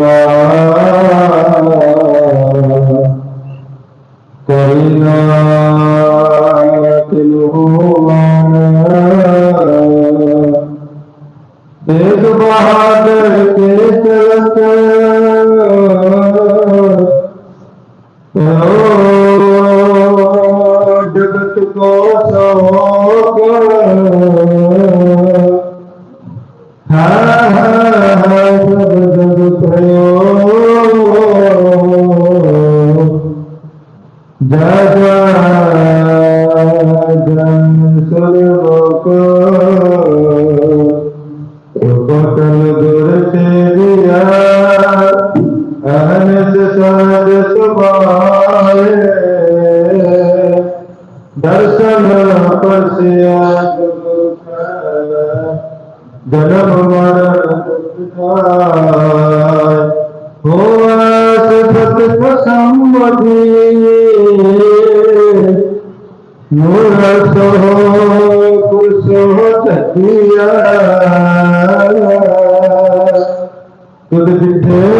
Bye. सहन सहज सुभाए दर्शन Persia जन्म मरण हो संबधि मूर्ख हो कुश हो तकिया तुझ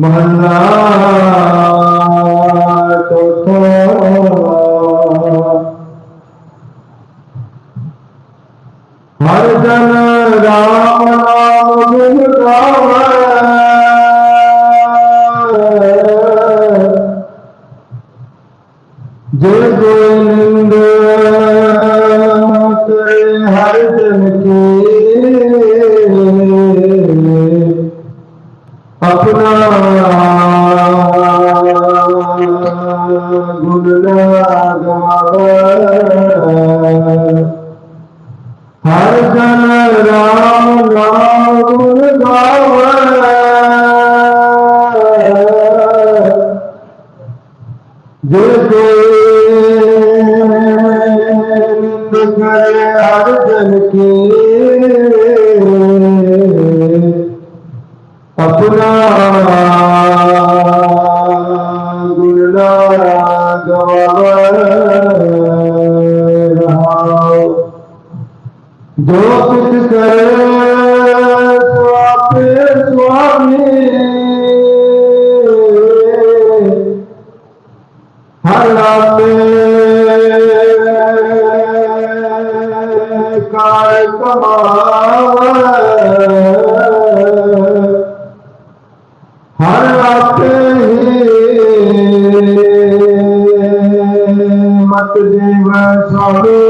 Mana to to हरदम के अपना गुनना हर जन राम नाम गुन गाव जो बदन के अपना गुलड़ा जो कुछ करे तो स्वापे स्वामी। हला में ਕਾਰ ਕਮਾਵੇ ਹਰ ਆਪੇ ਹੀ ਮਤ ਜੀਵ ਸੋਣੀ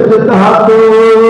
इफ्तार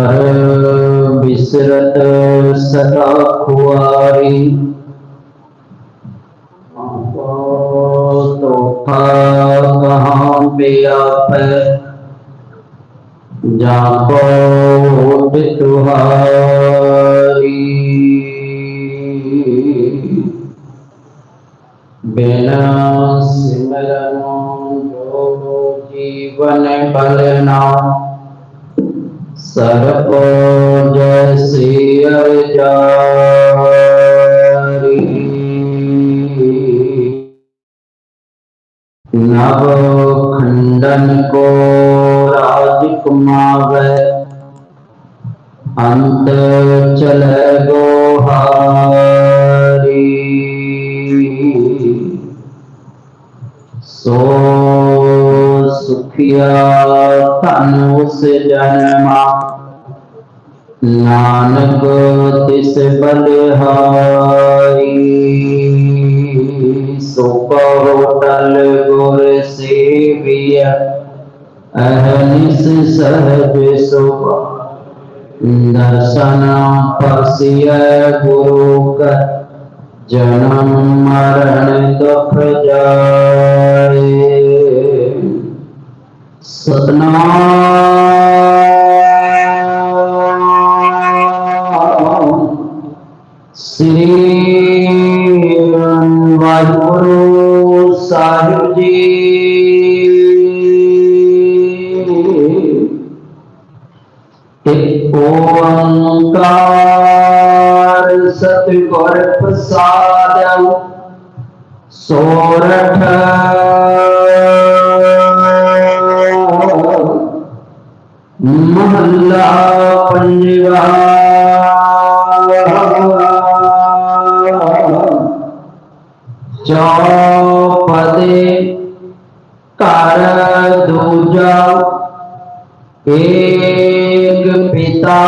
हर विसरत सदा खुआरी। तो तोहफा तुहारी बिना सिमरन जो जीवन बलना सर्पोज सियजारी नव खंडन को राजकुमार अंत चल गोहारी सो जन्मा। नानक तिस बलिहारी गुर सेविय, अहनिस सहज सुख दर्शन पसिय गुरु का जन्म मरण दुख जाए। सतनाम श्री वाहिगुरु साहिब जी ओंकार सतगुर प्रसाद सोरठ चौपदे कर दूजा एक पिता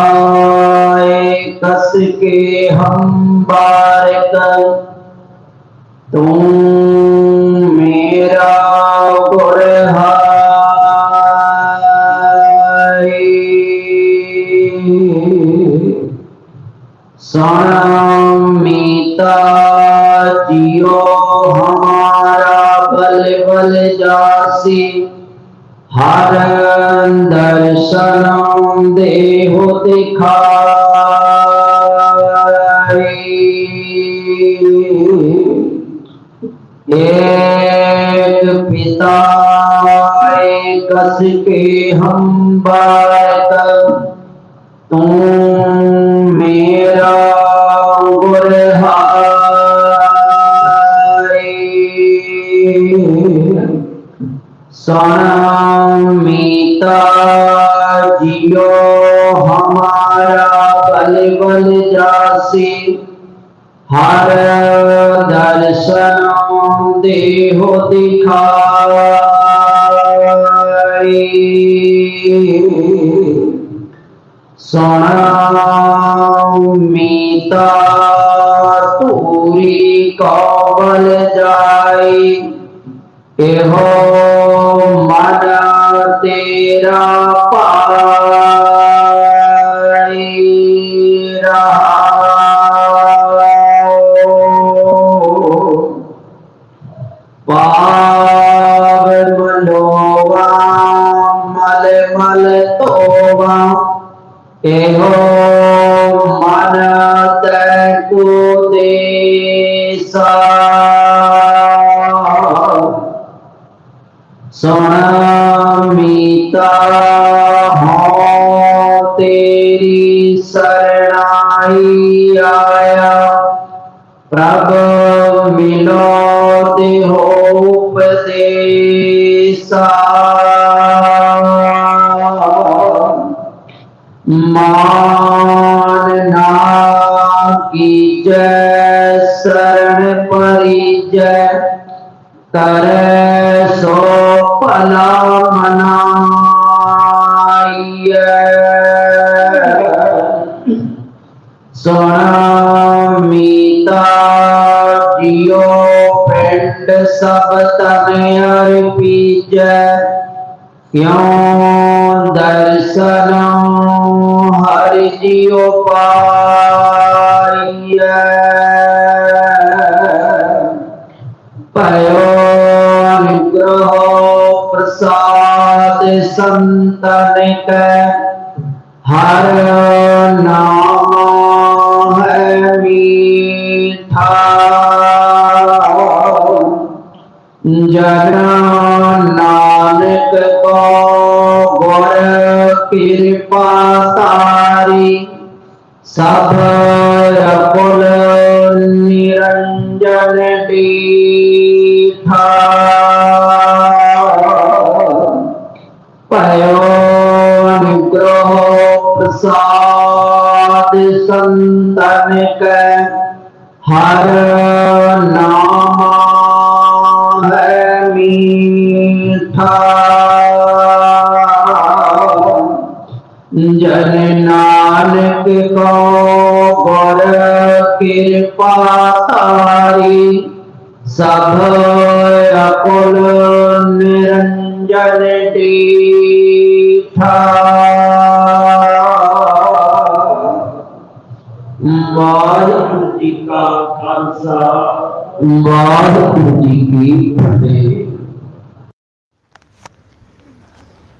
कस के हम बारक तू समीता जियो हमारा बल बल जासी। हर दर्शन देहो दिखाई। एक पिता, एक कस के हम बारक तू দেখাই সোনাও মিতা তুরি কবল যাই এহ মানা তেরা পাই রা सुनमिता हो तेरी शरणाई आया। प्रभ मिलो देहोपदेशा मानना की जय शरण परिजय तरह मनाय स्वणामीता जियो पेंड सब तमें अर्पीज क्यों दर्शन हरि जियो संतन के हर नाम है मीठा। जना नानक को गुर कृपा सारी सब रकुल निरंजन दी। पयो निग्रह प्रसाद संतन के हर नाम है मीठा जन नानक को गौर कृपा तारी सब अकुल निरंजन। बैठा जी का खालसा। मारुति जी की फतेह